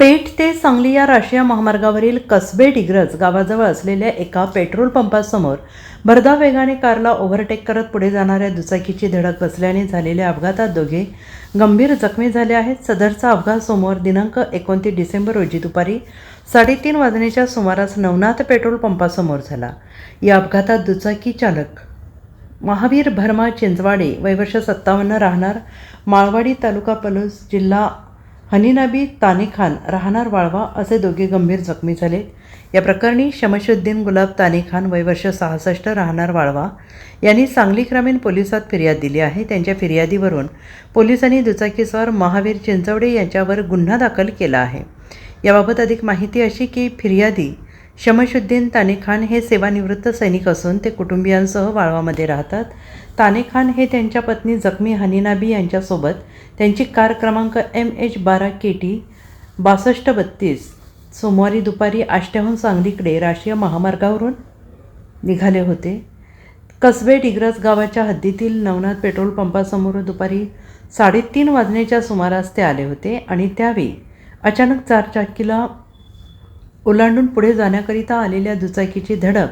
पेठ ते सांगली या राष्ट्रीय महामार्गावरील कसबे डिग्रज गावाजवळ असलेल्या एका पेट्रोल पंपासमोर भरधाव वेगाने कारला ओव्हरटेक करत पुढे जाणाऱ्या दुचाकीची धडक बसल्याने झालेल्या अपघातात दोघे गंभीर जखमी झाले आहेत. सदरचा अपघात सोमवार दिनांक एकोणतीस डिसेंबर रोजी दुपारी साडेतीन वाजण्याच्या सुमारास नवनाथ पेट्रोल पंपासमोर झाला. या अपघातात दुचाकी चालक महावीर भरमा चिंचवाडे वैवर्ष सत्तावन्न राहणार माळवाडी तालुका पलूस जिल्हा हनीनाबी तानेखान राहणार वाळवा असे दोघे गंभीर जखमी झाले. या प्रकरणी शमशुद्दीन गुलाब तानेखान वयवर्ष सहासष्ट राहणार वाळवा यांनी सांगली ग्रामीण पोलिसात फिर्याद दिली आहे. त्यांच्या फिर्यादीवरून पोलिसांनी दुचाकीस्वार महावीर चिंचवडे यांच्यावर गुन्हा दाखल केला आहे. याबाबत अधिक माहिती अशी की फिर्यादी शमशुद्दीन ताने खान हे सेवानिवृत्त सैनिक असून ते कुटुंबियांसह वाळवामध्ये राहतात. ताने खान हे त्यांच्या पत्नी जखमी हनीनाबी यांच्यासोबत त्यांची कार क्रमांक एम एच बारा के टी बासष्ट बत्तीस सोमवारी दुपारी आष्ट्याहून सांगलीकडे राष्ट्रीय महामार्गावरून निघाले होते. कसबे डिग्रस गावाच्या हद्दीतील नवनाथ पेट्रोल पंपासमोर दुपारी साडेतीन वाजण्याच्या सुमारास ते आले होते आणि त्यावेळी अचानक चारचाकीला ओलांडून पुढे जाण्याकरिता आलेल्या दुचाकीची धडक.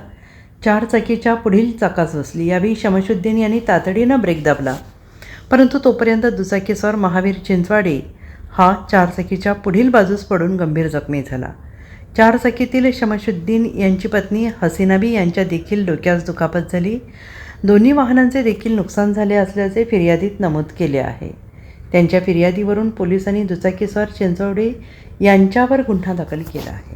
चारचाकीच्या पुढील चाकास बसली. यावेळी शमशुद्दीन यांनी तातडीनं ब्रेक दाबला. परंतु तोपर्यंत दुचाकीस्वार महावीर चिंचवाडे हा चारचाकीच्या पुढील बाजूस पडून गंभीर जखमी झाला. चारचाकीतील शमशुद्दीन यांची पत्नी हसीनाबी यांच्या देखील डोक्यास दुखापत झाली. दोन्ही वाहनांचे देखील नुकसान झाले असल्याचे फिर्यादीत नमूद केले आहे. त्यांच्या फिर्यादीवरून पोलिसांनी दुचाकीस्वार चिंचवडे यांच्यावर गुन्हा दाखल केला आहे.